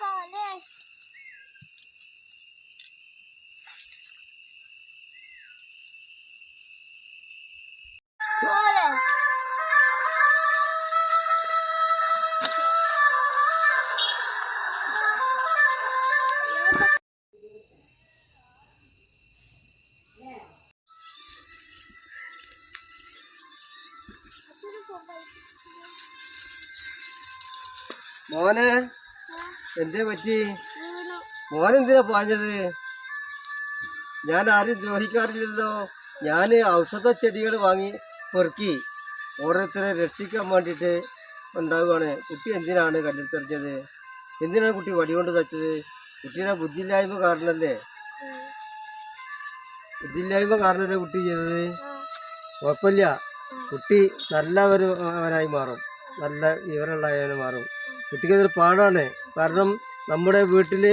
കൊണ്ടുപോയി. മോനെ ആ, എന്തേ പറ്റി? മോനെന്തിനാ പാഞ്ഞത്? ഞാൻ ആരും ദ്രോഹിക്കാറില്ലല്ലോ. ഞാൻ ഔഷധ ചെടികൾ വാങ്ങി പെറുക്കി ഓരോരുത്തരെ രക്ഷിക്കാൻ വേണ്ടിയിട്ട് ഉണ്ടാവുകയാണ്. കുട്ടി എന്തിനാണ് കല്ലിൽ തെറിച്ചത് എന്തിനാണ് കുട്ടി വടികൊണ്ട് തച്ചത്? കുട്ടിയുടെ ബുദ്ധിയില്ലായ്മ കാരണല്ലേ? ബുദ്ധിയില്ലായ്മ കാരണല്ലേ കുട്ടി ചെയ്തത്? കുഴപ്പമില്ല. കുട്ടി നല്ലവരവനായി മാറും. നല്ല വിവരമുള്ളവനായി മാറും. കുട്ടിക്ക് അതൊരു പാടാണ്. കാരണം നമ്മുടെ വീട്ടിൽ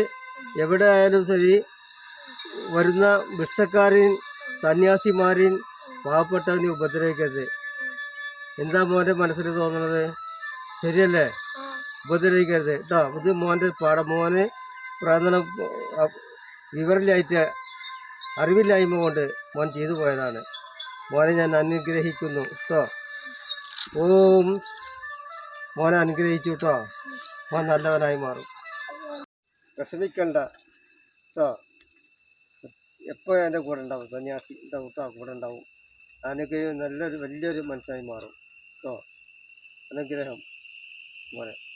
എവിടെ ആയാലും ശരി വരുന്ന ഭിക്ഷക്കാരെയും സന്യാസിമാരെയും പാവപ്പെട്ടവനെ ഉപദ്രവിക്കരുത്. എന്താ മോന്റെ മനസ്സിൽ തോന്നുന്നത്? ശരിയല്ലേ. ഉപദ്രവിക്കരുത്. കേട്ടോ ഇത് മോന്റെ പാഠം. മോന് പ്രാർത്ഥന വിവരമില്ലായിട്ട് അറിവില്ലായ്മ കൊണ്ട് മോൻ ചെയ്തു പോയതാണ്. മോനെ ഞാൻ അനുഗ്രഹിക്കുന്നു. കേട്ടോ ഓം മോനെ അനുഗ്രഹിച്ചു കേട്ടോ മോൻ നല്ലവനായി മാറും. വിഷമിക്കണ്ട. കേട്ടോ എപ്പോ എന്റെ കൂടെ ഉണ്ടാവും. സന്യാസി ഉണ്ടാവും കൂട്ടാ കൂടെ ഉണ്ടാവും. ഞാനൊക്കെ നല്ലൊരു വലിയൊരു മനുഷ്യനായി മാറും. കേട്ടോ അനുഗ്രഹം. മോനെ.